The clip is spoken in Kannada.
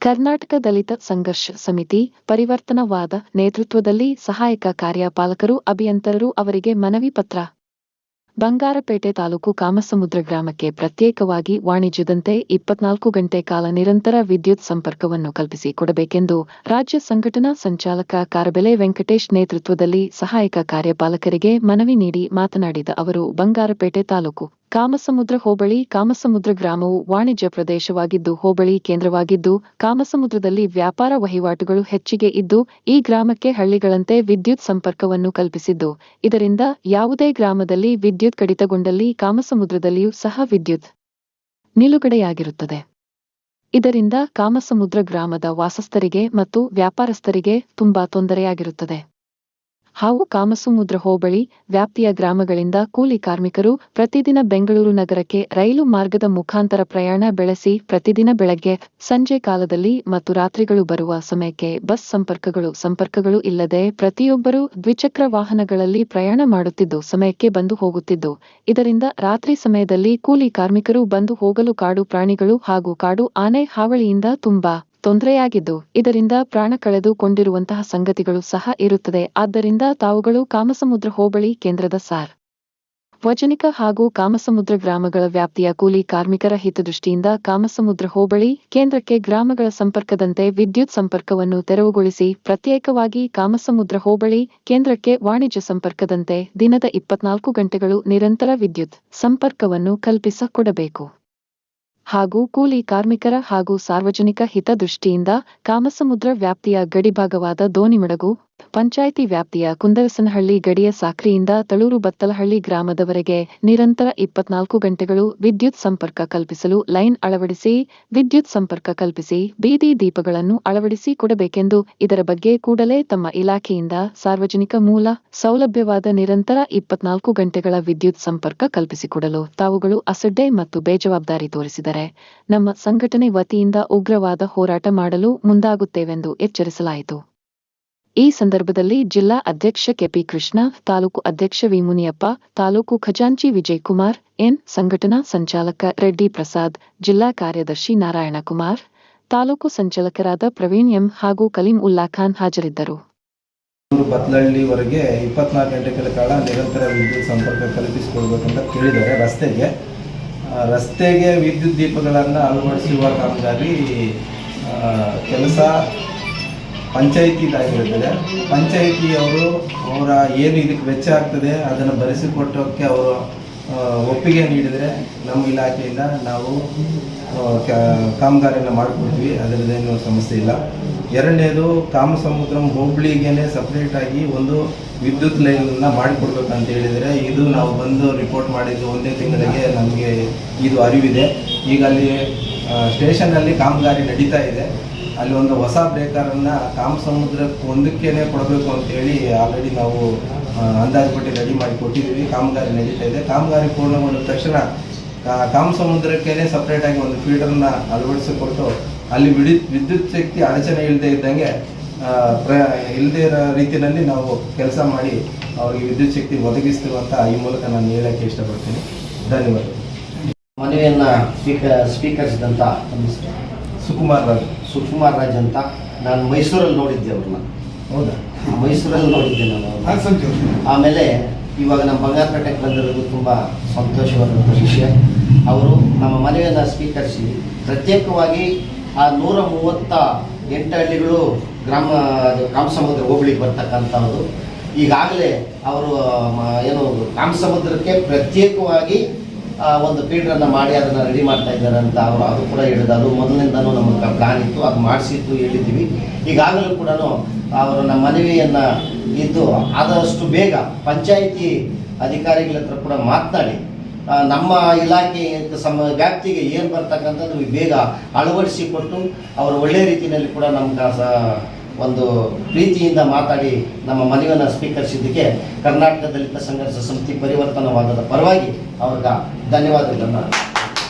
ಕರ್ನಾಟಕ ದಲಿತ ಸಂಘರ್ಷ ಸಮಿತಿ ಪರಿವರ್ತನವಾದ ನೇತೃತ್ವದಲ್ಲಿ ಸಹಾಯಕ ಕಾರ್ಯಪಾಲಕರು, ಅಭಿಯಂತರರು ಅವರಿಗೆ ಮನವಿ ಪತ್ರ. ಬಂಗಾರಪೇಟೆ ತಾಲೂಕು ಕಾಮಸಮುದ್ರ ಗ್ರಾಮಕ್ಕೆ ಪ್ರತ್ಯೇಕವಾಗಿ ವಾಣಿಜ್ಯದಂತೆ ಇಪ್ಪತ್ನಾಲ್ಕು ಗಂಟೆ ಕಾಲ ನಿರಂತರ ವಿದ್ಯುತ್ ಸಂಪರ್ಕವನ್ನು ಕಲ್ಪಿಸಿ ಕೊಡಬೇಕೆಂದು ರಾಜ್ಯ ಸಂಘಟನಾ ಸಂಚಾಲಕ ಕಾರಬೆಲೆ ವೆಂಕಟೇಶ್ ನೇತೃತ್ವದಲ್ಲಿ ಸಹಾಯಕ ಕಾರ್ಯಪಾಲಕರಿಗೆ ಮನವಿ ನೀಡಿ ಮಾತನಾಡಿದ ಅವರು, ಬಂಗಾರಪೇಟೆ ತಾಲೂಕು ಕಾಮಸಮುದ್ರ ಹೋಬಳಿ ಕಾಮಸಮುದ್ರ ಗ್ರಾಮವು ವಾಣಿಜ್ಯ ಪ್ರದೇಶವಾಗಿದ್ದು, ಹೋಬಳಿ ಕೇಂದ್ರವಾಗಿದ್ದು, ಕಾಮಸಮುದ್ರದಲ್ಲಿ ವ್ಯಾಪಾರ ವಹಿವಾಟುಗಳು ಹೆಚ್ಚಿಗೆ ಇದ್ದು, ಈ ಗ್ರಾಮಕ್ಕೆ ಹಳ್ಳಿಗಳಂತೆ ವಿದ್ಯುತ್ ಸಂಪರ್ಕವನ್ನು ಕಲ್ಪಿಸಿದ್ದು. ಇದರಿಂದ ಯಾವುದೇ ಗ್ರಾಮದಲ್ಲಿ ವಿದ್ಯುತ್ ಕಡಿತಗೊಂಡಲ್ಲಿ ಕಾಮಸಮುದ್ರದಲ್ಲಿಯೂ ಸಹ ವಿದ್ಯುತ್ ನಿಲುಗಡೆಯಾಗಿರುತ್ತದೆ. ಇದರಿಂದ ಕಾಮಸಮುದ್ರ ಗ್ರಾಮದ ವಾಸಸ್ಥರಿಗೆ ಮತ್ತು ವ್ಯಾಪಾರಸ್ಥರಿಗೆ ತುಂಬಾ ತೊಂದರೆಯಾಗಿರುತ್ತದೆ. ಹಾಗೂ ಕಾಮಸುಮುದ್ರ ಹೋಬಳಿ ವ್ಯಾಪ್ತಿಯ ಗ್ರಾಮಗಳಿಂದ ಕೂಲಿ ಕಾರ್ಮಿಕರು ಪ್ರತಿದಿನ ಬೆಂಗಳೂರು ನಗರಕ್ಕೆ ರೈಲು ಮಾರ್ಗದ ಮುಖಾಂತರ ಪ್ರಯಾಣ ಬೆಳೆಸಿ ಪ್ರತಿದಿನ ಬೆಳಗ್ಗೆ, ಸಂಜೆ ಕಾಲದಲ್ಲಿ ಮತ್ತು ರಾತ್ರಿಗಳು ಬರುವ ಸಮಯಕ್ಕೆ ಬಸ್ ಸಂಪರ್ಕಗಳು ಸಂಪರ್ಕಗಳು ಇಲ್ಲದೆ ಪ್ರತಿಯೊಬ್ಬರೂ ದ್ವಿಚಕ್ರ ವಾಹನಗಳಲ್ಲಿ ಪ್ರಯಾಣ ಮಾಡುತ್ತಿದ್ದು ಸಮಯಕ್ಕೆ ಬಂದು ಹೋಗುತ್ತಿದ್ದು, ಇದರಿಂದ ರಾತ್ರಿ ಸಮಯದಲ್ಲಿ ಕೂಲಿ ಕಾರ್ಮಿಕರು ಬಂದು ಹೋಗಲು ಕಾಡು ಪ್ರಾಣಿಗಳು ಹಾಗೂ ಕಾಡು ಆನೆ ಹಾವಳಿಯಿಂದ ತುಂಬಾ ತೊಂದರೆಯಾಗಿದ್ದು, ಇದರಿಂದ ಪ್ರಾಣ ಕಳೆದುಕೊಂಡಿರುವಂತಹ ಸಂಗತಿಗಳು ಸಹ ಇರುತ್ತದೆ. ಆದ್ದರಿಂದ ತಾವುಗಳು ಕಾಮಸಮುದ್ರ ಹೋಬಳಿ ಕೇಂದ್ರದ ಸಾರ್. ವಚನಿಕ ಹಾಗೂ ಕಾಮಸಮುದ್ರ ಗ್ರಾಮಗಳ ವ್ಯಾಪ್ತಿಯ ಕೂಲಿ ಕಾರ್ಮಿಕರ ಹಿತದೃಷ್ಟಿಯಿಂದ ಕಾಮಸಮುದ್ರ ಹೋಬಳಿ ಕೇಂದ್ರಕ್ಕೆ ಗ್ರಾಮಗಳ ಸಂಪರ್ಕದಂತೆ ವಿದ್ಯುತ್ ಸಂಪರ್ಕವನ್ನು ತೆರವುಗೊಳಿಸಿ, ಪ್ರತ್ಯೇಕವಾಗಿ ಕಾಮಸಮುದ್ರ ಹೋಬಳಿ ಕೇಂದ್ರಕ್ಕೆ ವಾಣಿಜ್ಯ ಸಂಪರ್ಕದಂತೆ ದಿನದ ಇಪ್ಪತ್ನಾಲ್ಕು ಗಂಟೆಗಳು ನಿರಂತರ ವಿದ್ಯುತ್ ಸಂಪರ್ಕವನ್ನು ಕಲ್ಪಿಸಿಕೊಡಬೇಕು. ಹಾಗೂ ಕೂಲಿ ಕಾರ್ಮಿಕರ ಹಾಗೂ ಸಾರ್ವಜನಿಕ ಹಿತದೃಷ್ಟಿಯಿಂದ ಕಾಮಸಮುದ್ರ ವ್ಯಾಪ್ತಿಯ ಗಡಿಭಾಗವಾದ ದೋಣಿಮಡಗು ಪಂಚಾಯಿತಿ ವ್ಯಾಪ್ತಿಯ ಕುಂದರಸನಹಳ್ಳಿ ಗಡಿಯ ಸಾಕ್ರಿಯಿಂದ ತಳೂರು ಬತ್ತಲಹಳ್ಳಿ ಗ್ರಾಮದವರೆಗೆ ನಿರಂತರ ಇಪ್ಪತ್ನಾಲ್ಕು ಗಂಟೆಗಳು ವಿದ್ಯುತ್ ಸಂಪರ್ಕ ಕಲ್ಪಿಸಲು ಲೈನ್ ಅಳವಡಿಸಿ, ವಿದ್ಯುತ್ ಸಂಪರ್ಕ ಕಲ್ಪಿಸಿ, ಬೀದಿ ದೀಪಗಳನ್ನು ಅಳವಡಿಸಿ ಕೊಡಬೇಕೆಂದು ಇದರ ಬಗ್ಗೆ ಕೂಡಲೇ ತಮ್ಮ ಇಲಾಖೆಯಿಂದ ಸಾರ್ವಜನಿಕ ಮೂಲ, ಸೌಲಭ್ಯವಾದ ನಿರಂತರ ಇಪ್ಪತ್ನಾಲ್ಕು ಗಂಟೆಗಳ ವಿದ್ಯುತ್ ಸಂಪರ್ಕ ಕಲ್ಪಿಸಿಕೊಡಲು ತಾವುಗಳು ಅಸಡ್ಡೆ ಮತ್ತು ಬೇಜವಾಬ್ದಾರಿ ತೋರಿಸಿದರೆ ನಮ್ಮ ಸಂಘಟನೆ ವತಿಯಿಂದ ಉಗ್ರವಾದ ಹೋರಾಟ ಮಾಡಲು ಮುಂದಾಗುತ್ತೇವೆಂದು ಎಚ್ಚರಿಸಲಾಯಿತು. ಈ ಸಂದರ್ಭದಲ್ಲಿ ಜಿಲ್ಲಾ ಅಧ್ಯಕ್ಷ ಕೆಪಿ ಕೃಷ್ಣ ತಾಲೂಕು ಅಧ್ಯಕ್ಷ ವಿಮುನಿಯಪ್ಪ ತಾಲೂಕು ಖಜಾಂಚಿ ವಿಜಯ್ ಕುಮಾರ್ ಎನ್ ಸಂಘಟನಾ ಸಂಚಾಲಕ ರೆಡ್ಡಿ ಪ್ರಸಾದ್ ಜಿಲ್ಲಾ ಕಾರ್ಯದರ್ಶಿ ನಾರಾಯಣಕುಮಾರ್ ತಾಲೂಕು ಸಂಚಾಲಕರಾದ ಪ್ರವೀಣ್ ಎಂ ಹಾಗೂ ಕಲೀಂ ಉಲ್ಲಾ ಖಾನ್ ಹಾಜರಿದ್ದರು. ಬತ್ಲಹಳ್ಳಿವರೆಗೆ ಇಪ್ಪತ್ನಾಲ್ಕು ಗಂಟೆಗಳ ಕಾಲ ನಿರಂತರ ವಿದ್ಯುತ್ ಸಂಪರ್ಕ ಕಲ್ಪಿಸಿಕೊಳ್ಬೇಕಂತ ಕೇಳಿದ್ದಾರೆ ರಸ್ತೆಗೆ. ರಸ್ತೆಗೆ ವಿದ್ಯುತ್ ದೀಪಗಳನ್ನು ಅಳವಡಿಸುವ ಕಾಮಗಾರಿ ಆ, ಪಂಚಾಯಿತಿ ಪಂಚಾಯಿತಿಯವರು ಅವರ ಏನು ಇದಕ್ಕೆ ವೆಚ್ಚ ಆಗ್ತದೆ, ಅದನ್ನು ಭರಿಸಿಕೊಟ್ಟೋಕ್ಕೆ ಅವರು ಒಪ್ಪಿಗೆ ನೀಡಿದರೆ ನಮ್ಮ ಇಲಾಖೆಯಿಂದ ನಾವು ಕಾಮಗಾರಿಯನ್ನು ಮಾಡಿಕೊಡ್ತೀವಿ. ಅದರದ್ದೇನು ಸಮಸ್ಯೆ ಇಲ್ಲ. ಎರಡನೇದು, ಕಾಮಸಮುದ್ರಂ ಹೋಬಳಿಗೇನೆ ಸಪ್ರೇಟಾಗಿ ಒಂದು ವಿದ್ಯುತ್ ಲೈನನ್ನು ಮಾಡಿಕೊಡ್ಬೇಕಂತ ಹೇಳಿದರೆ, ಇದು ನಾವು ಬಂದು ರಿಪೋರ್ಟ್ ಮಾಡಿದ್ದು ಒಂದೇ ತಿಂಗಳಿಗೆ ನಮಗೆ ಇದು ಅರಿವಿದೆ. ಈಗ ಅಲ್ಲಿ ಸ್ಟೇಷನಲ್ಲಿ ಕಾಮಗಾರಿ ನಡೀತಾ ಇದೆ. ಅಲ್ಲಿ ಒಂದು ಹೊಸ ಬ್ರೇಕರನ್ನು ಕಾಮಸಮುದ್ರಕ್ಕೆ ಒಂದಕ್ಕೇನೆ ಕೊಡಬೇಕು ಅಂತೇಳಿ ಆಲ್ರೆಡಿ ನಾವು ಅಂದಾಜು ಪಟ್ಟಿ ರೆಡಿ ಮಾಡಿ ಕೊಟ್ಟಿದ್ದೀವಿ. ಕಾಮಗಾರಿ ನಡೀತಾ ಇದೆ. ಕಾಮಗಾರಿ ಪೂರ್ಣಗೊಂಡ ತಕ್ಷಣ ಕಾ- ಕಾಮಸಮುದ್ರಕ್ಕೇನೆ ಸಪ್ರೇಟಾಗಿ ಒಂದು ಫೀಡರ್ನ ಅಳವಡಿಸಿಕೊಟ್ಟು ಅಲ್ಲಿ ವಿದ್ಯುತ್ ಶಕ್ತಿ ಅಡಚಣೆ ಇಲ್ಲದೆ ಇದ್ದಂಗೆ ಇಲ್ಲದೇ ಇರೋ ರೀತಿಯಲ್ಲಿ ನಾವು ಕೆಲಸ ಮಾಡಿ ಅವರಿಗೆ ವಿದ್ಯುತ್ ಶಕ್ತಿ ಒದಗಿಸ್ತೀವಿ ಅಂತ ಈ ಮೂಲಕ ನಾನು ಹೇಳಕ್ಕೆ ಇಷ್ಟಪಡ್ತೀನಿ. ಧನ್ಯವಾದ ಮನವಿಯನ್ನ ಸ್ಪೀಕರ್ ಸ್ವೀಕರಿಸಿದಂಥ ಸುಕುಮಾರ್ ರಾಜ್ ಸುಕುಮಾರ್ ರಾಜ್ ಅಂತ ನಾನು ಮೈಸೂರಲ್ಲಿ ನೋಡಿದ್ದೆ ಅವ್ರನ್ನ. ಹೌದಾ? ಮೈಸೂರಲ್ಲಿ ನೋಡಿದ್ದೆ ನಾನು. ಆಮೇಲೆ ಇವಾಗ ನಮ್ಮ ಬಂಗಾರಪೇಟೆಗೆ ಬಂದಿರೋದು ತುಂಬ ಸಂತೋಷವಾದಂಥ ವಿಷಯ. ಅವರು ನಮ್ಮ ಮನವಿಯನ್ನು ಸ್ವೀಕರಿಸಿ ಪ್ರತ್ಯೇಕವಾಗಿ ಆ ನೂರ ಮೂವತ್ತ ಎಂಟು ಹಳ್ಳಿಗಳು ಗ್ರಾಮ ಅದು ಕಾಮಸಮುದ್ರ ಹೋಬಳಿಗೆ ಬರ್ತಕ್ಕಂಥದ್ದು ಈಗಾಗಲೇ ಅವರು ಏನು ಕಾಮಸಮುದ್ರಕ್ಕೆ ಪ್ರತ್ಯೇಕವಾಗಿ ಆ, ಒಂದು ಫೀಡ್ರನ್ನು ಮಾಡಿ ಅದನ್ನು ರೆಡಿ ಮಾಡ್ತಾ ಇದ್ದಾರೆ ಅಂತ ಅವರು ಅದು ಕೂಡ ಹೇಳಿದ ಅದು ಮೊದಲಿನಿಂದನೂ ನಮಗೆ ಪ್ಲಾನ್ ಇತ್ತು. ಅದು ಮಾಡಿಸಿತ್ತು ಹೇಳಿದ್ದೀವಿ. ಈಗಾಗಲೂ ಕೂಡ ಅವರು ನಮ್ಮ ಮನವಿಯನ್ನು ಇದ್ದು ಆದಷ್ಟು ಬೇಗ ಪಂಚಾಯಿತಿ ಅಧಿಕಾರಿಗಳ ಹತ್ರ ಕೂಡ ಮಾತನಾಡಿ ನಮ್ಮ ಇಲಾಖೆ ಸಮ ವ್ಯಾಪ್ತಿಗೆ ಏನು ಬರ್ತಕ್ಕಂಥದ್ದು ಬೇಗ ಅಳವಡಿಸಿಕೊಟ್ಟು, ಅವರು ಒಳ್ಳೆಯ ರೀತಿಯಲ್ಲಿ ಕೂಡ ನಮ್ಮ ಒಂದು ಪ್ರೀತಿಯಿಂದ ಮಾತಾಡಿ ನಮ್ಮ ಮನವಿಯನ್ನು ಸ್ವೀಕರಿಸಿದ್ದಕ್ಕೆ ಕರ್ನಾಟಕ ದಲಿತ ಸಂಘರ್ಷ ಸಮಿತಿ ಪರಿವರ್ತನವಾದದ ಪರವಾಗಿ ಅವ್ರಿಗೆ ಧನ್ಯವಾದಗಳನ್ನು